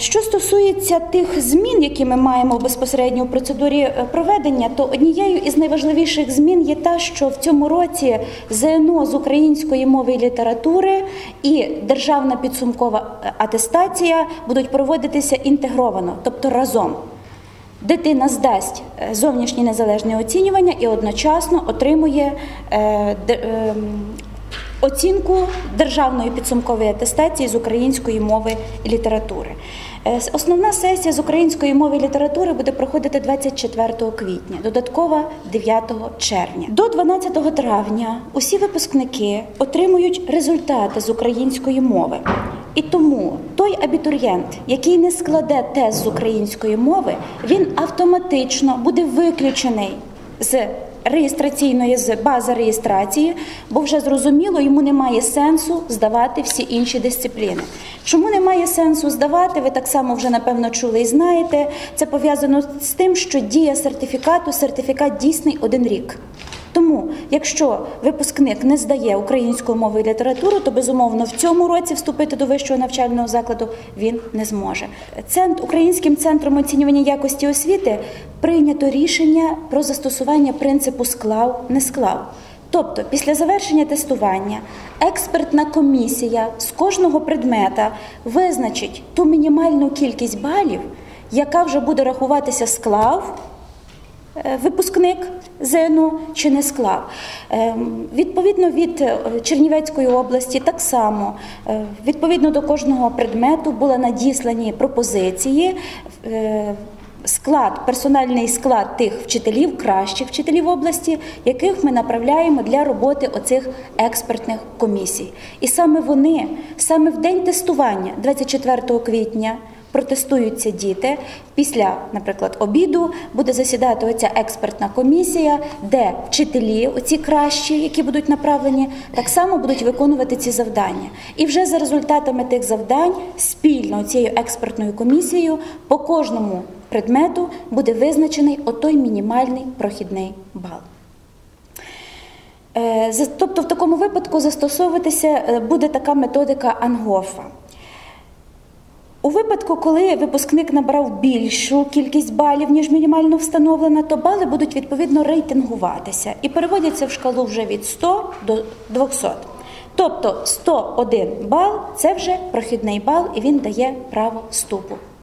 Що стосується тих змін, які ми маємо безпосередньо в процедурі е, проведення, то однією із найважливіших змін є та, що в цьому році ЗНО з української мови і літератури і державна підсумкова е, атестація будуть проводитися інтегровано, тобто разом. Дитина здасть е, зовнішнє незалежне оцінювання і одночасно отримує ем, оцінку державної підсумкової атестації з української мови і літератури. Е, Основна сесія з української мови і літератури буде проходити 24 квітня, додаткова 9 червня. До 12 травня усі випускники отримують результати з української мови. І тому той абітурієнт, який не складе тест з української мови, він автоматично буде виключений з реєстраційної бази реєстрації, бо вже зрозуміло, йому немає сенсу здавати всі інші дисципліни. Чому немає сенсу здавати? Ви так само вже напевно чули і знаєте. Це пов'язано з тим, що дія сертифікату, сертифікат дійсний один рік. Тому, якщо випускник не здає українську мову і літературу, то безумовно в цьому році вступити до вищого навчального закладу він не зможе. Центр Українським центром оцінювання якості освіти прийнято рішення про застосування принципу склав не склав. Тобто, після завершення тестування експертна комісія з кожного предмета визначить ту мінімальну кількість балів, яка вже буде рахуватися склав випускник ЗНО чи не склав. Ем, Відповідно від е, Чернівецької області, так само е, відповідно до кожного предмету були надіслані пропозиції. е, Склад, персональний склад тих вчителів, кращих вчителів області, яких ми направляємо для роботи оцих експертних комісій. І саме вони, саме в день тестування, 24 квітня, протестуються діти. Після, наприклад, обіду буде засідати оця експертна комісія, де вчителі, оці кращі, які будуть направлені, так само будуть виконувати ці завдання. І вже за результатами тих завдань спільно цією експертною комісією по кожному предмету буде визначений отой мінімальний прохідний бал. Е, Тобто, в такому випадку застосовуватися е, буде така методика Ангофа. У випадку, коли випускник набрав більшу кількість балів, ніж мінімально встановлена, то бали будуть відповідно рейтингуватися і переводяться в шкалу вже від 100 до 200. Тобто 101 бал це вже прохідний бал, і він дає право вступу